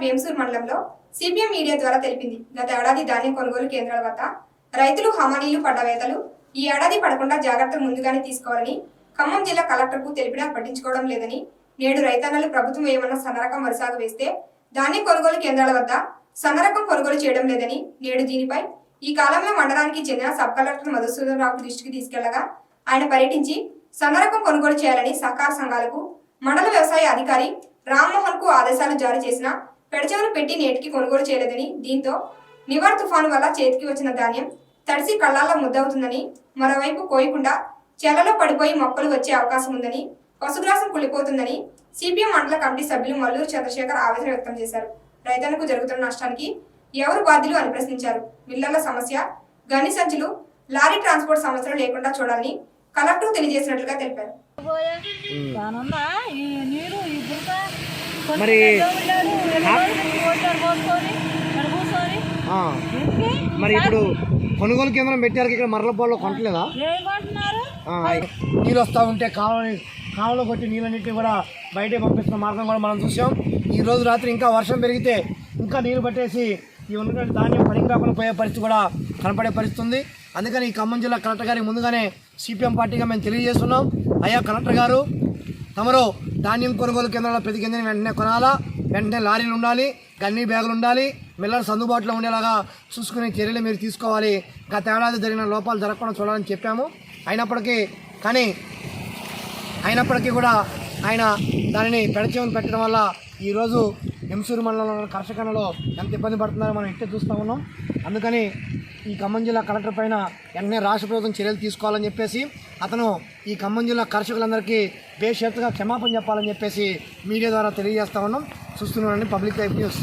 వేంసూర్ మండలంలో CPM media ద్వారా తెలిపింది. గత ఏడాది ధాన్యం కొనుగోలు కేంద్రాల వద్ద రైతులు హమాలీలు పడ్డవేతలు ఈ ఏడాది పడకుండా జాగ్రత్తలు ముందుగానే తీసుకోవాలని ఖమ్మం జిల్లా కలెక్టర్కు తెలిపినా పట్టించుకోవడం లేదని నేడు రైతన్నలు ప్రభుత్వం ఏమన్నా సన్నరకం వరుసగా వేస్తే ధాన్యం కొనుగోలు కేంద్రాల వద్ద సన్నరకం కొనుగోలు చేయడం లేదని నేడు దీనిపై ఈ కాలంలో మండలానికి చెందిన సబ్ కలెక్టర్ మధుసూదన్ రావు దృష్టికి తీసుకెళ్ళగా ఆయన పర్యటించి సన్నరకం కొనుగోలు చేయాలని సహకార సంఘాలకు మండల వ్యవసాయ అధికారి రామ్మోహన్కు ఆదేశాలు జారీ చేసిన పెడచెవులు పెట్టి నేటికి కొనుగోలు చేయలేదని దీంతో నివర్ తుఫాను వల్ల చేతికి వచ్చిన ధాన్యం తడిసి కళ్ళాల్లో ముద్దవుతుందని మరోవైపు కోయకుండా చెలలో పడిపోయి మొక్కలు వచ్చే అవకాశం ఉందని పశుగ్రాసం కుళ్ళిపోతుందని సిపిఎం మండల కమిటీ సభ్యులు మల్లూరు చంద్రశేఖర్ ఆవేదన వ్యక్తం చేశారు. రైతులకు జరుగుతున్న నష్టానికి ఎవరు బాధ్యులు అని ప్రశ్నించారు. మిల్లర్ల సమస్య గని సంచులు లారీ ట్రాన్స్పోర్ట్ సమస్యలు లేకుండా చూడాలని కలెక్టర్ తెలియజేసినట్లుగా తెలిపారు. మరి మరి ఇప్పుడు కొనుగోలు కేంద్రం పెట్టారు ఇక్కడ మరలపాల్లో కొంటలేదా నీళ్ళు వస్తూ ఉంటే కాలని కాలంలో కొట్టి నీళ్ళన్నింటినీ కూడా బయటే పంపిస్తున్న మార్గం కూడా మనం చూసాం. ఈ రోజు రాత్రి ఇంకా వర్షం పెరిగితే ఇంకా నీళ్ళు పట్టేసి ఈ ఉన్నటువంటి ధాన్యం పనికి రాకుండా పోయే పరిస్థితి కూడా కనపడే పరిస్థితి ఉంది. అందుకని ఈ ఖమ్మం జిల్లా కలెక్టర్ గారికి ముందుగానే సిపిఎం పార్టీగా మేము తెలియజేస్తున్నాం. అయ్యా కలెక్టర్ గారు తమరు ధాన్యం కొనుగోలు కేంద్రాల ప్రతి కేంద్రం వెంటనే కొనాలా? వెంటనే లారీలు ఉండాలి గన్నీ బ్యాగులు ఉండాలి మిల్లర్స్ అందుబాటులో ఉండేలాగా చూసుకునే చర్యలు మీరు తీసుకోవాలి. గత ఏడాది జరిగిన లోపాలు జరగకుండా చూడాలని చెప్పాము. అయినప్పటికీ కానీ అయినప్పటికీ కూడా ఆయన దానిని పెడచేమని పెట్టడం వల్ల ఈరోజు ఎంసూరు మండలంలో కర్షకనలో ఎంత ఇబ్బంది పడుతున్నారో మనం ఇట్టే చూస్తూ ఉన్నాం. అందుకని ఈ ఖమ్మం జిల్లా కలెక్టర్ పైన వెంటనే రాష్ట్ర ప్రభుత్వం చర్యలు తీసుకోవాలని చెప్పేసి అతను ఈ ఖమ్మం జిల్లా కర్షకులందరికీ బేషరతుగా క్షమాపణ చెప్పాలని చెప్పేసి మీడియా ద్వారా తెలియజేస్తా ఉన్నాం. చూస్తున్నానండి పబ్లిక్ లైఫ్ న్యూస్.